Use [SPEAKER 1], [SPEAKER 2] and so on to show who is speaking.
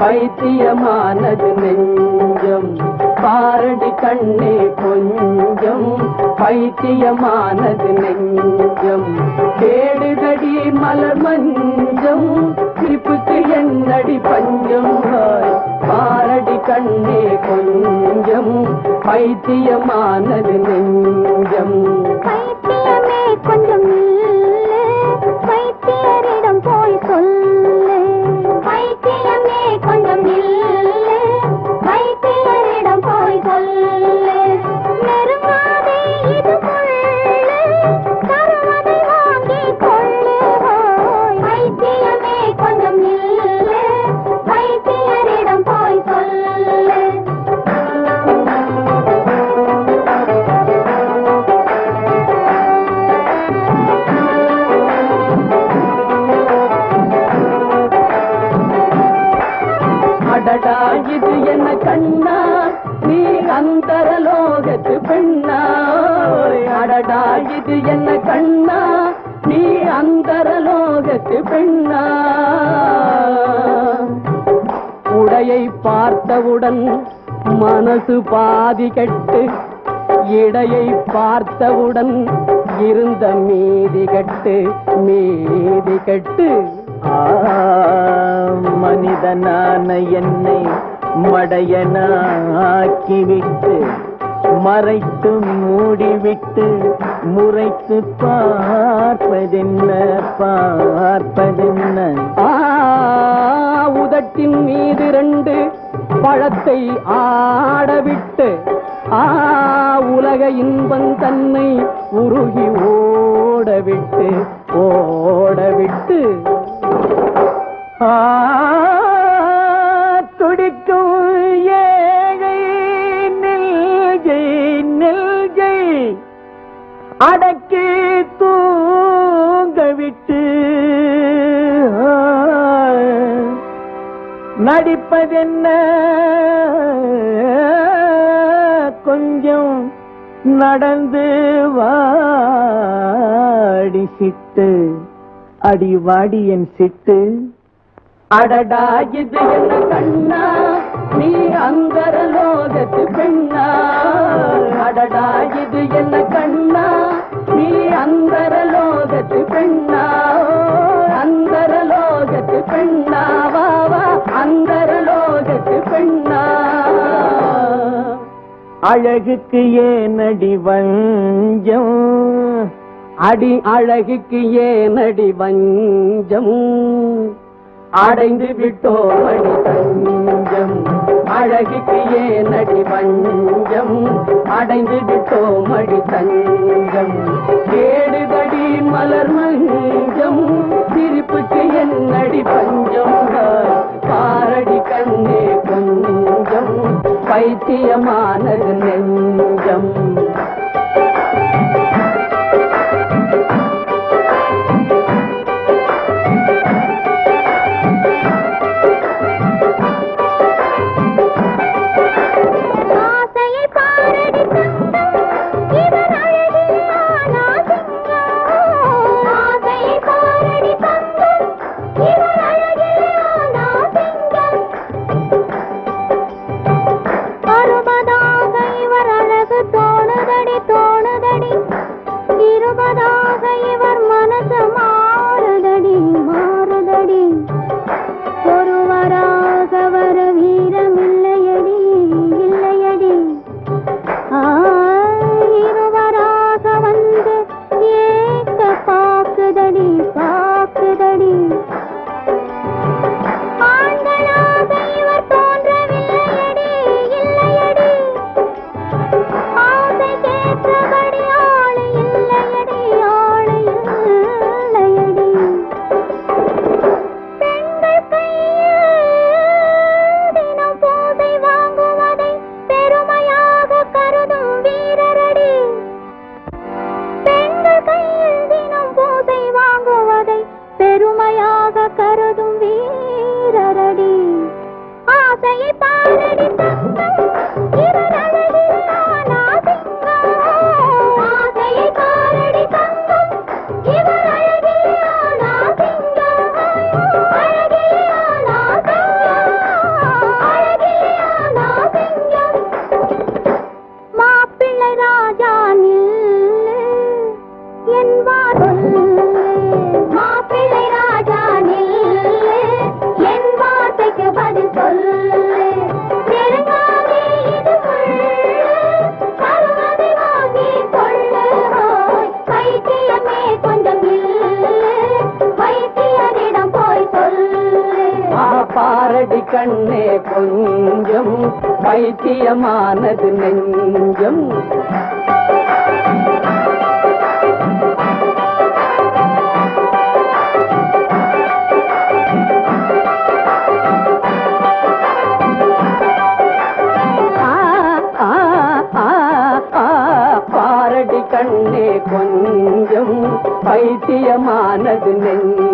[SPEAKER 1] பைத்தியமானது நெஞ்சம். பாரடி கண்ணே கொஞ்சம் பைத்தியமானது நெஞ்சம். கேடுதடி மலர் மஞ்சம் சிரிப்புக்கு என்னடி பஞ்சம்? பாரடி கண்ணே கொஞ்சம் பைத்தியமானது நெஞ்சம்.
[SPEAKER 2] பைத்தியமே கொஞ்சம்
[SPEAKER 1] அடடா இது என்ன கண்ணா? அந்தரலோகத்து பெண்ணா? அடடா இது என்ன கண்ணா? நீ அந்தரலோகத்து பெண்ணா? உடையை பார்த்தவுடன் மனசு பாதி கட்டு இடையை பார்த்தவுடன் இருந்த மீதி கட்டு மீதி கட்டு.
[SPEAKER 3] மனிதனான என்னை மடையனாக்கிவிட்டு மறைத்து மூடிவிட்டு முறைத்து பார்ப்பதென்ன பார்ப்பதென்ன?
[SPEAKER 1] உதட்டின் மீது ரெண்டு பழத்தை ஆடவிட்டு ஆ உலக இன்பம் தன்னை உருகி ஓடவிட்டு ஓடவிட்டு
[SPEAKER 3] ஆ, அடக்கி தூங்க விட்டு நடிப்பதென்ன? கொஞ்சம் நடந்து வாடி சிட்டு அடி வாடி என் சிட்டு.
[SPEAKER 1] அடடா இது என்ன கண்ணா? நீ அந்தர லோகத்து பெண்ணா? அடடா இது என்ன கண்ணா? நீ அந்தர லோகத்து பெண்ணா அந்தர லோகத்து பெண்ணா.
[SPEAKER 3] அழகுக்கு ஏனடி வஞ்சம்
[SPEAKER 1] அடி அழகுக்கு ஏனடி வஞ்சம் அடைந்து விட்டோம் அடி தஞ்சம். அழகுக்கு ஏனடி வஞ்சம் அடைந்து விட்டோம் அடி தஞ்சம். கேடுதடி மலர் மஞ்சம். சிரிப்புக்கு என்னடி பஞ்சம். பாரடி கண்ணே கொஞ்சம். பைத்தியமா கண்ணே கொஞ்சம் பைத்தியமானது நெஞ்சம். பாரடி கண்ணே கொஞ்சம் பைத்தியமானது நெஞ்சம்.